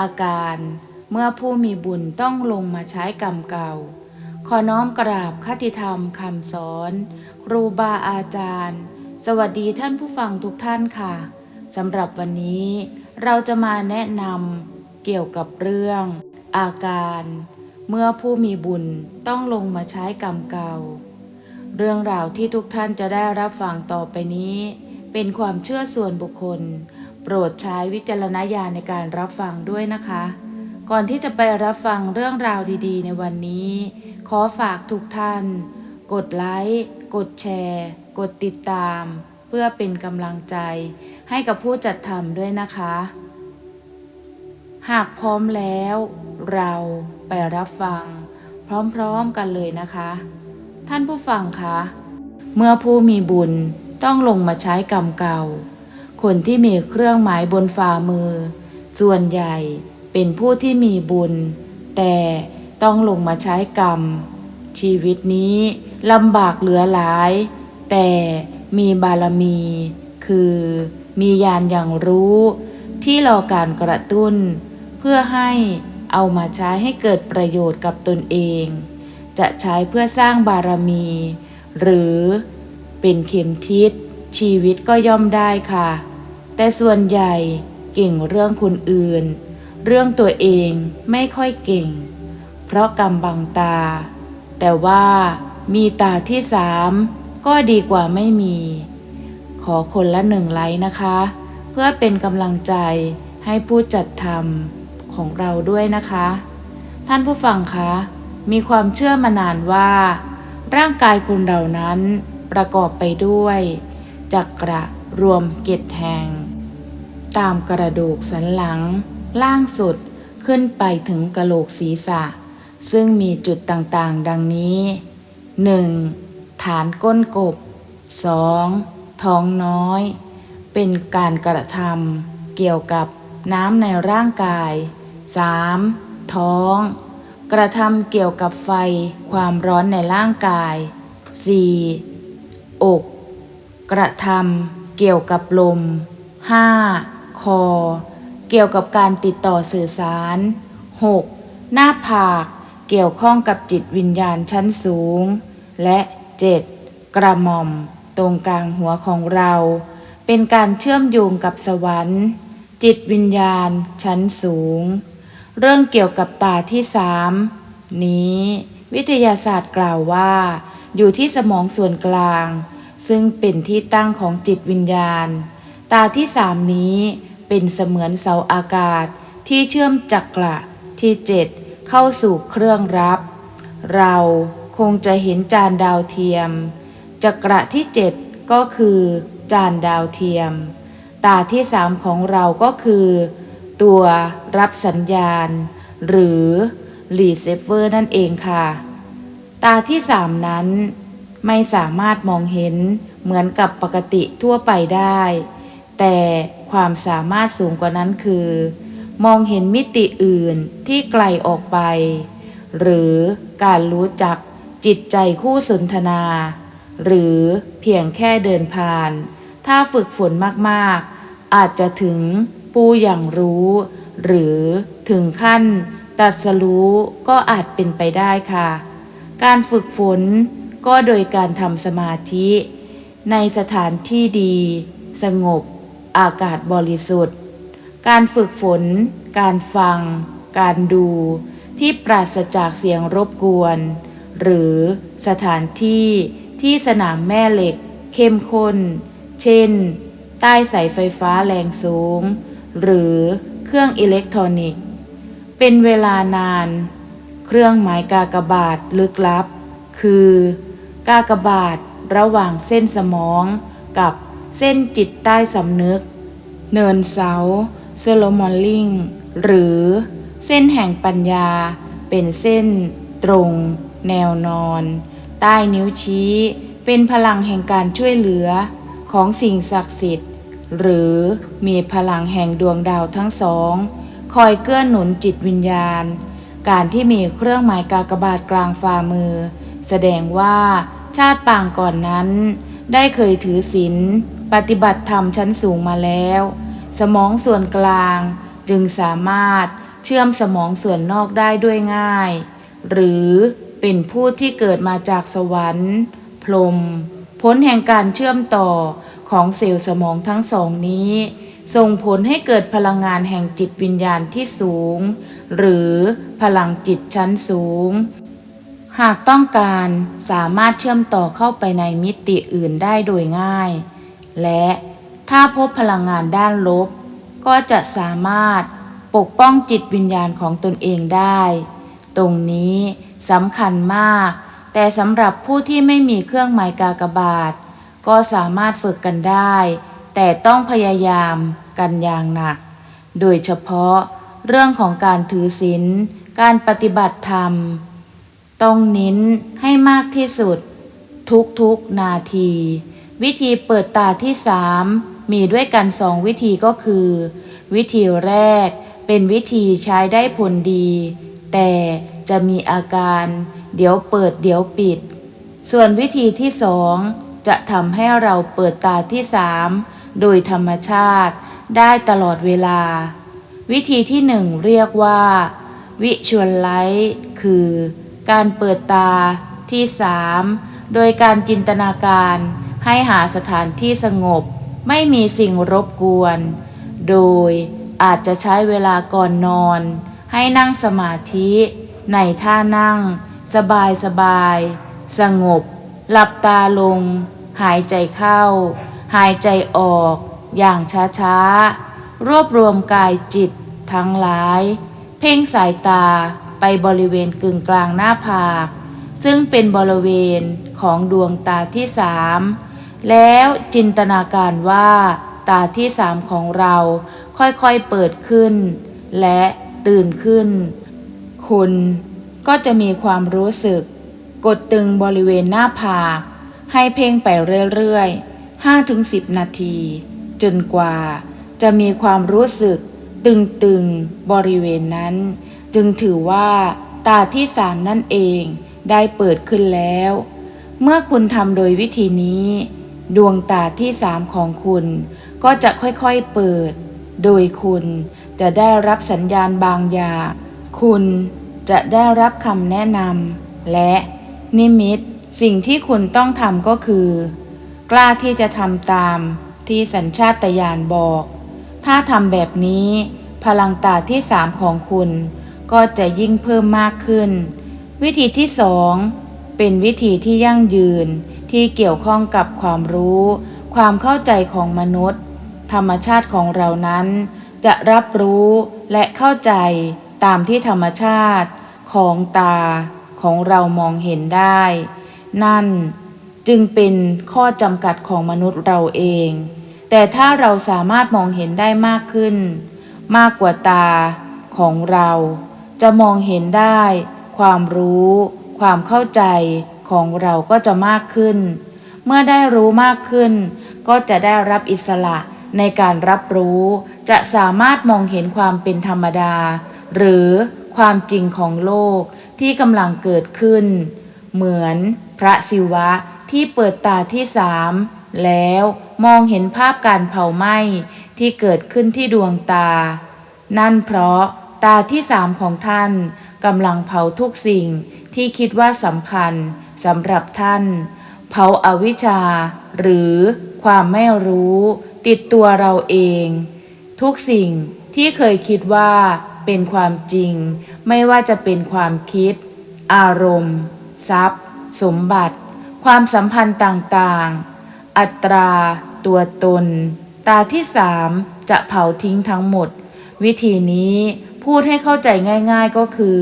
อาการเมื่อผู้มีบุญต้องลงมาใช้กรรมเก่า ขอน้อมกราบคติธรรมคำสอน ครูบาอาจารย์ สวัสดีท่านผู้ฟังทุกท่านค่ะสำหรับวันนี้เราจะมาแนะนำเกี่ยวกับเรื่อง อาการ เมื่อผู้มีบุญต้องลงมาใช้กรรมเก่า เรื่องราวที่ทุกท่านจะได้รับฟังต่อไปนี้ เป็นความเชื่อส่วนบุคคล โปรดใช้วิจารณญาณในการรับฟังด้วยนะคะ ก่อนที่จะไปรับฟังเรื่องราวดีๆ ในวันนี้ ขอฝากทุกท่าน กดไลค์กดแชร์ กดติดตาม เพื่อเป็นกำลังใจ ให้กับผู้จัดทำด้วยนะคะ หากพร้อมแล้ว เราไปรับฟัง พร้อมๆกันเลยนะคะ ท่านผู้ฟังคะ เมื่อผู้มีบุญต้องลงมาใช้กรรมเก่า คนที่มีเครื่องหมายบนฝ่ามือ ส่วนใหญ่เป็นผู้ที่มีบุญ แต่ต้องลงมาใช้กรรม ชีวิตนี้ลำบากเหลือหลาย แต่มีบารมี คือมีญาณอย่างรู้ ที่รอการกระตุ้น เพื่อให้เอามาใช้ให้เกิดประโยชน์กับตนเอง จะใช้เพื่อสร้างบารมี หรือเป็นเข็มทิศชีวิตก็ย่อมได้ค่ะ แต่ส่วนใหญ่เก่งเรื่องคนอื่น เรื่องตัวเองไม่ค่อยเก่ง เพราะกรรมบังตา แต่ว่ามีตาที่สามก็ดีกว่าไม่มี ขอคนละหนึ่งไลค์นะคะ เพื่อเป็นกำลังใจให้ผู้จัดทำของเราด้วยนะคะ ท่านผู้ฟังคะ มีความเชื่อมานานว่า ร่างกายคนเรานั้นประกอบไปด้วยจักระ รวมเกตแห่ง ตามกระดูกสันหลัง ล่างสุดขึ้นไปถึงกระโหลกศีรษะ ซึ่งมีจุดต่างๆ ดังนี้ 1. ฐานก้นกบ 2. ท้องน้อย เป็นการกระทำเกี่ยวกับน้ำในร่างกาย 3. ท้อง กระทำเกี่ยวกับไฟความร้อนในร่างกาย 4. อก กระทำ เกี่ยวกับลม 5. คอ เกี่ยวกับการติดต่อสื่อสาร 6. หน้าผาก เกี่ยวข้องกับจิตวิญญาณชั้นสูง และ 7. กระหม่อม ตรงกลางหัวของเรา เป็นการเชื่อมโยงกับสวรรค์ จิตวิญญาณชั้นสูง เรื่องเกี่ยวกับตาที่สามนี้ วิทยาศาสตร์กล่าวว่า อยู่ที่สมองส่วนกลาง ซึ่งเป็นที่ตั้งของจิตวิญญาณ ตาที่สามนี้เป็นเสมือนเสาอากาศที่เชื่อมจักระที่เจ็ดเข้าสู่เครื่องรับ เราคงจะเห็นจานดาวเทียม จักระที่เจ็ดก็คือจานดาวเทียม ตาที่สามของเราก็คือ ตัวรับสัญญาณ หรือรีเซฟเวอร์นั่นเองค่ะ ตาที่สามนั้น ไม่สามารถมองเห็นเหมือนกับปกติทั่วไปได้ แต่ความสามารถสูงกว่านั้นคือ มองเห็นมิติอื่นที่ไกลออกไป หรือการรู้จักจิตใจคู่สนทนา หรือเพียงแค่เดินผ่าน ถ้าฝึกฝนมากๆ อาจจะถึงปูอย่างรู้ หรือถึงขั้นตรัสรู้ก็อาจเป็นไปได้ค่ะ การฝึกฝน ก็โดยการทำสมาธิ ในสถานที่ดี สงบ อากาศบริสุทธิ์ การฝึกฝน การฟัง การดู ที่ปราศจากเสียงรบกวน หรือสถานที่ที่สนามแม่เหล็ก เข้มข้น เช่น ใต้สายไฟฟ้าแรงสูง หรือเครื่องอิเล็กทรอนิกส์ เป็นเวลานาน เครื่องหมายกากบาทลึกลับ คือ กากบาทระหว่างเส้นสมองกับเส้นจิตใต้สำนึก เนินเสาเซโลมอนลิงหรือเส้นแห่งปัญญาเป็นเส้นตรง แนวนอน ใต้นิ้วชี้ เป็นพลังแห่งการช่วยเหลือของสิ่งศักดิ์สิทธิ์ หรือมีพลังแห่งดวงดาวทั้งสอง คอยเกื้อหนุนจิตวิญญาณ การที่มีเครื่องหมายกากบาทกลางฝ่ามือ แสดงว่าชาติปางก่อนนั้น ได้เคยถือศีลปฏิบัติธรรมชั้นสูงมาแล้ว สมองส่วนกลางจึงสามารถเชื่อมสมองส่วนนอกได้ด้วยง่าย หรือเป็นผู้ที่เกิดมาจากสวรรค์ พรหมผลแห่งการเชื่อมต่อของเซลล์สมองทั้งสองนี้ ส่งผลให้เกิดพลังงานแห่งจิตวิญญาณที่สูง หรือพลังจิตชั้นสูง หากต้องการสามารถเชื่อมต่อเข้าไปในมิติอื่นได้โดยง่าย และถ้าพบพลังงานด้านลบ ก็จะสามารถปกป้องจิตวิญญาณของตนเองได้ ตรงนี้สำคัญมาก แต่สำหรับผู้ที่ไม่มีเครื่องหมายกากบาท ก็สามารถฝึกกันได้ แต่ต้องพยายามกันอย่างหนัก โดยเฉพาะเรื่องของการถือศีลการปฏิบัติธรรม ต้องเน้นให้มากที่สุด ทุกๆนาที วิธีเปิดตาที่สามมีด้วยกันสองวิธีก็คือ วิธีแรกเป็นวิธีใช้ได้ผลดี แต่จะมีอาการ เดี๋ยวเปิดเดี๋ยวปิด ส่วนวิธีที่สองจะทำให้เราเปิดตาที่สามโดยธรรมชาติได้ตลอดเวลา วิธีที่หนึ่งเรียกว่า วิชวลไลท์คือ การเปิดตาที่สามโดยการจินตนาการให้หาสถานที่สงบ ไม่มีสิ่งรบกวน โดยอาจจะใช้เวลาก่อนนอน ให้นั่งสมาธิในท่านั่ง สบายสบาย สงบ หลับตาลง หายใจเข้า หายใจออก อย่างช้าๆ รวบรวมกายจิตทั้งหลาย เพ่งสายตา ไปบริเวณกึ่งกลางหน้าผาก ซึ่งเป็นบริเวณของดวงตาที่สามแล้วจินตนาการว่าตาที่สามของเราค่อยๆเปิดขึ้น และตื่นขึ้น คุณก็จะมีความรู้สึก กดตึงบริเวณหน้าผาก ให้เพ่งไปเรื่อยๆ5-10 นาที จนกว่าจะมีความรู้สึกตึงๆบริเวณนั้น จึงถือว่าตาที่สามนั่นเองได้เปิดขึ้นแล้ว เมื่อคุณทำโดยวิธีนี้ ดวงตาที่สามของคุณก็จะค่อยๆเปิด โดยคุณจะได้รับสัญญาณบางอย่าง คุณจะได้รับคำแนะนำและนิมิตสิ่งที่คุณต้องทำก็คือ กล้าที่จะทำตามที่สัญชาตญาณบอก ถ้าทำแบบนี้ พลังตาที่สามของคุณ ก็จะยิ่งเพิ่มมากขึ้น วิธีที่สองเป็นวิธีที่ยั่งยืนที่เกี่ยวข้องกับความรู้ ความเข้าใจของมนุษย์ ธรรมชาติของเรานั้น จะรับรู้และเข้าใจตามที่ธรรมชาติของตาของเรามองเห็นได้ นั่นจึงเป็นข้อจำกัดของมนุษย์เราเอง แต่ถ้าเราสามารถมองเห็นได้มากขึ้น มากกว่าตาของเรา จะมองเห็นได้ ความรู้ ความเข้าใจของเราก็จะมากขึ้น เมื่อได้รู้มากขึ้น ก็จะได้รับอิสระในการรับรู้ จะสามารถมองเห็นความเป็นธรรมดา หรือความจริงของโลกที่กำลังเกิดขึ้น เหมือนพระศิวะที่เปิดตาที่สามแล้วมองเห็นภาพการเผาไหม้ที่เกิดขึ้นที่ดวงตา นั่นเพราะ ตาที่สามของท่านกำลังเผาทุกสิ่งที่คิดว่าสำคัญสำหรับท่าน เผาอาวิชชา หรือความไม่รู้ ติดตัวเราเอง ทุกสิ่งที่เคยคิดว่าเป็นความจริง ไม่ว่าจะเป็นความคิด อารมณ์ ทรัพย์ สมบัติ ความสัมพันธ์ต่างๆ อัตรา ตัวตน ตาที่สามจะเผาทิ้งทั้งหมด วิธีนี้ พูดให้เข้าใจง่าย ๆก็คือ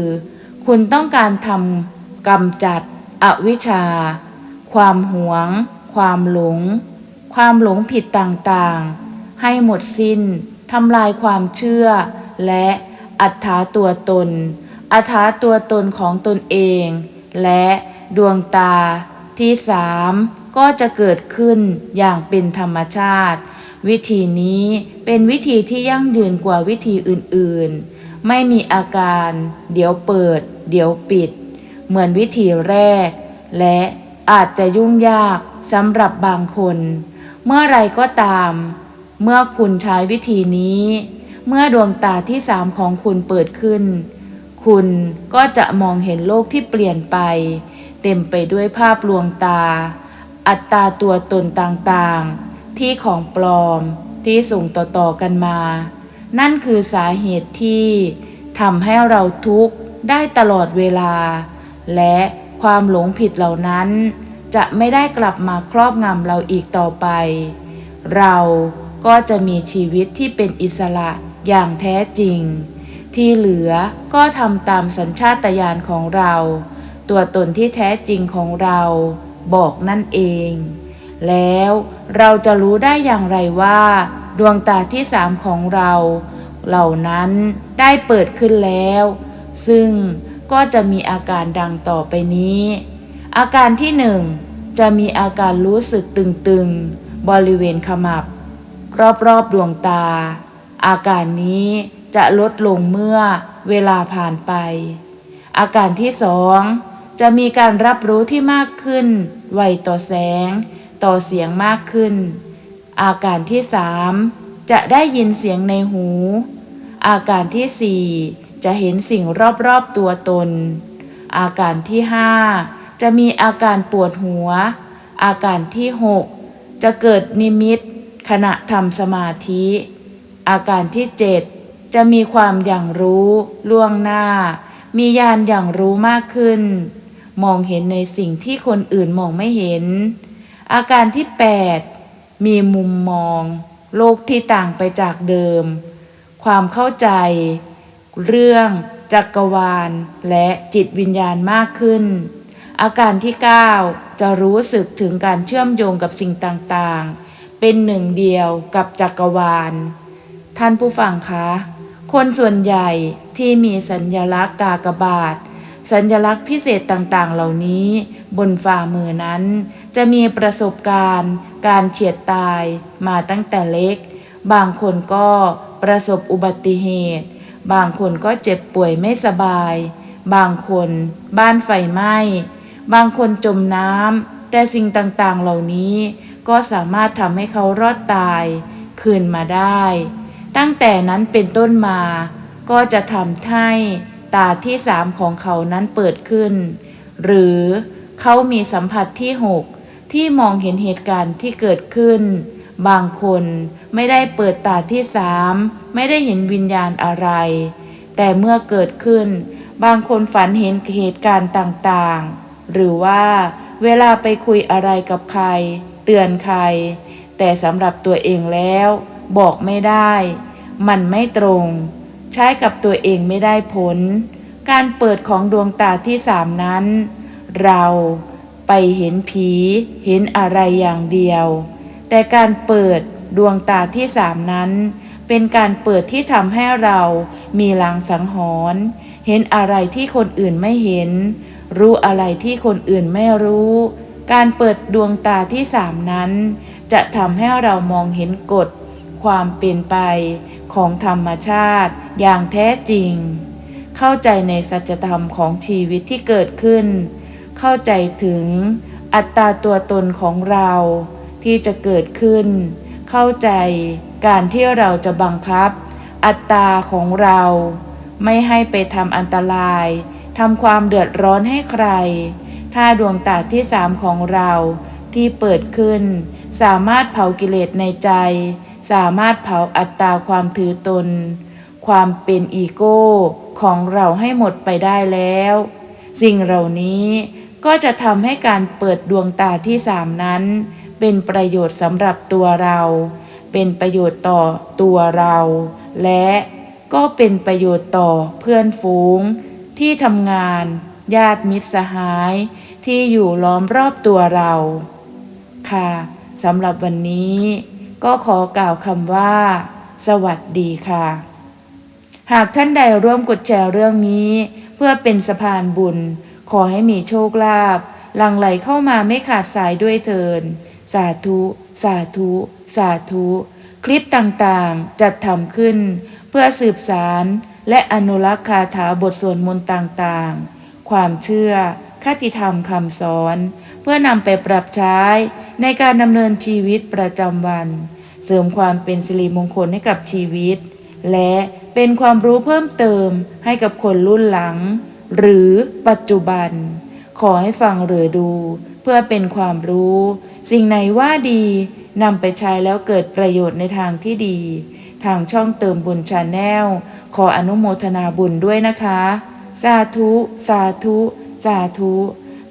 คุณต้องการทำกำจัด อวิชชา ความหวง ความหลง ความหลงผิดต่างๆ ให้หมดสิ้นทำลายความเชื่อ และอัตถาตัวตน อัตถาตัวตนของตนเอง และดวงตาที่สามก็จะเกิดขึ้นอย่างเป็นธรรมชาติ วิธีนี้เป็นวิธีที่ยั่งยืนกว่าวิธีอื่นๆ ไม่มีอาการ เดี๋ยวเปิด เดี๋ยวปิด เหมือนวิธีแรก และอาจจะยุ่งยากสำหรับบางคน เมื่อไรก็ตาม เมื่อคุณใช้วิธีนี้ เมื่อดวงตาที่สามของคุณเปิดขึ้น คุณก็จะมองเห็นโลกที่เปลี่ยนไป เต็มไปด้วยภาพลวงตา อัตราตัวตนต่างๆ ที่ของปลอมที่ส่งต่อๆกันมา นั่นคือสาเหตุที่ทำให้เราทุกข์ได้ตลอดเวลา และความหลงผิดเหล่านั้น จะไม่ได้กลับมาครอบงำเราอีกต่อไป เราก็จะมีชีวิตที่เป็นอิสระอย่างแท้จริง ที่เหลือก็ทำตามสัญชาตญาณของเรา ตัวตนที่แท้จริงของเราบอกนั่นเอง แล้วเราจะรู้ได้อย่างไรว่า ดวงตาที่สามของเรา เหล่านั้นได้เปิดขึ้นแล้ว ซึ่งก็จะมีอาการดังต่อไปนี้ อาการที่หนึ่งจะมีอาการรู้สึกตึงๆ บริเวณขมับ รอบๆดวงตา อาการนี้จะลดลงเมื่อเวลาผ่านไป อาการที่สองจะมีการรับรู้ที่มากขึ้น ไวต่อแสง ต่อเสียงมากขึ้น อาการที่สามจะได้ยินเสียงในหู อาการที่สี่จะเห็นสิ่งรอบๆตัวตน อาการที่ห้าจะมีอาการปวดหัว อาการที่หกจะเกิดนิมิต ขณะทำสมาธิ อาการที่เจ็ดจะมีความอย่างรู้ล่วงหน้า มีญาณอย่างรู้มากขึ้น มองเห็นในสิ่งที่คนอื่นมองไม่เห็น อาการที่แปด มีมุมมอง โลกที่ต่างไปจากเดิม ความเข้าใจ เรื่องจักรวาล และจิตวิญญาณมากขึ้น อาการที่ 9 จะรู้สึกถึงการเชื่อมโยงกับสิ่งต่างๆ เป็นหนึ่งเดียวกับจักรวาล ท่านผู้ฟังคะ คนส่วนใหญ่ที่มีสัญญลักษณ์กากบาท สัญลักษณ์พิเศษต่างๆ เหล่านี้ บนฝ่ามือนั้น จะมีประสบการณ์ การเฉียดตายมาตั้งแต่เล็ก บางคนก็ประสบอุบัติเหตุ บางคนก็เจ็บป่วยไม่สบาย บางคนบ้านไฟไหม้ บางคนจมน้ำ แต่สิ่งต่างๆเหล่านี้ก็สามารถทำให้เขารอดตายคืนมาได้ ตั้งแต่นั้นเป็นต้นมา ก็จะทำให้ตาที่สามของเขานั้นเปิดขึ้น หรือเขามีสัมผัสที่หก ที่มองเห็นเหตุการณ์ที่เกิดขึ้น บางคนไม่ได้เปิดตาที่สามไม่ได้เห็นวิญญาณอะไร แต่เมื่อเกิดขึ้น บางคนฝันเห็นเหตุการณ์ต่างๆ หรือว่าเวลาไปคุยอะไรกับใคร เตือนใคร แต่สำหรับตัวเองแล้ว บอกไม่ได้ มันไม่ตรง ใช้กับตัวเองไม่ได้ผล การเปิดของดวงตาที่สามนั้น เรา ไปเห็นผีเห็นอะไรอย่างเดียว แต่การเปิดดวงตาที่สามนั้น เป็นการเปิดที่ทำให้เรามีลางสังหรณ์เห็นอะไรที่คนอื่นไม่เห็น รู้อะไรที่คนอื่นไม่รู้ การเปิดดวงตาที่สามนั้น จะทำให้เรามองเห็นกฎ ความเป็นไปของธรรมชาติอย่างแท้จริง เข้าใจในสัจธรรมของชีวิตที่เกิดขึ้น เข้าใจถึงอัตตาตัวตนของเราที่จะเกิดขึ้น เข้าใจการที่เราจะบังคับ อัตตาของเรา ไม่ให้ไปทำอันตรายทำความเดือดร้อนให้ใคร ถ้าดวงตาที่สามของเราที่เปิดขึ้น สามารถเผากิเลสในใจ สามารถเผาอัตตาความถือตน ความเป็นอีโก้ของเราให้หมดไปได้แล้ว สิ่งเหล่านี้ ก็จะทำให้การเปิดดวงตาที่สามนั้น เป็นประโยชน์สำหรับตัวเรา เป็นประโยชน์ต่อตัวเรา และก็เป็นประโยชน์ต่อเพื่อนฝูง ที่ทำงาน ญาติมิตรสหาย ที่อยู่ล้อมรอบตัวเรา ค่ะสำหรับวันนี้ก็ขอกล่าวคำว่า สวัสดีค่ะ หากท่านใดร่วมกดแชร์เรื่องนี้ เพื่อเป็นสะพานบุญ ขอให้มีโชคลาภหลังไหลเข้ามาไม่ขาดสายด้วยเทิน สาธุ สาธุ สาธุ คลิปต่างๆ จัดทำขึ้น เพื่อสืบสารและอนุรักษ์คาถาบทสวดมนต์ต่างๆ ความเชื่อคติธรรมคำสอน เพื่อนำไปปรับใช้ในการดำเนินชีวิตประจำวัน เสริมความเป็นสิริมงคลให้กับชีวิต และเป็นความรู้เพิ่มเติมให้กับคนรุ่นหลัง หรือปัจจุบัน ขอให้ฟังหรือดู เพื่อเป็นความรู้ สิ่งไหนว่าดีนำไปใช้แล้วเกิดประโยชน์ในทางที่ดี ทางช่องเติมบุญชาแนล ขออนุโมทนาบุญด้วยนะคะ สาธุ สาธุ สาธุ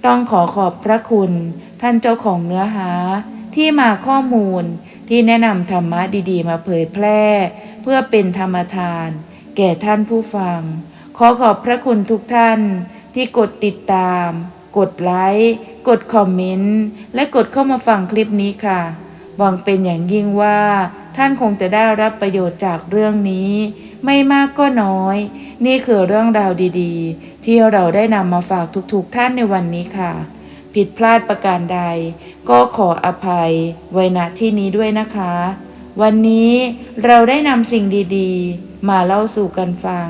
ต้องขอขอบพระคุณ ท่านเจ้าของเนื้อหา ที่มาข้อมูลที่แนะนำธรรมะดีๆ มาเผยแพร่ เพื่อเป็นธรรมทาน แก่ท่านผู้ฟัง ขอขอบพระคุณทุกท่านที่กดติดตาม กดไลค์ กดคอมเมนต์ และกดเข้ามาฟังคลิปนี้ค่ะ หวังเป็นอย่างยิ่งว่า ท่านคงจะได้รับประโยชน์จากเรื่องนี้ ไม่มากก็น้อย นี่คือเรื่องราวดีๆ ที่เราได้นำมาฝากทุกๆท่านในวันนี้ค่ะ ผิดพลาดประการใด ก็ขออภัย ไว้ณที่นี้ด้วยนะคะ วันนี้เราได้นำสิ่งดีๆ มาเล่าสู่กันฟัง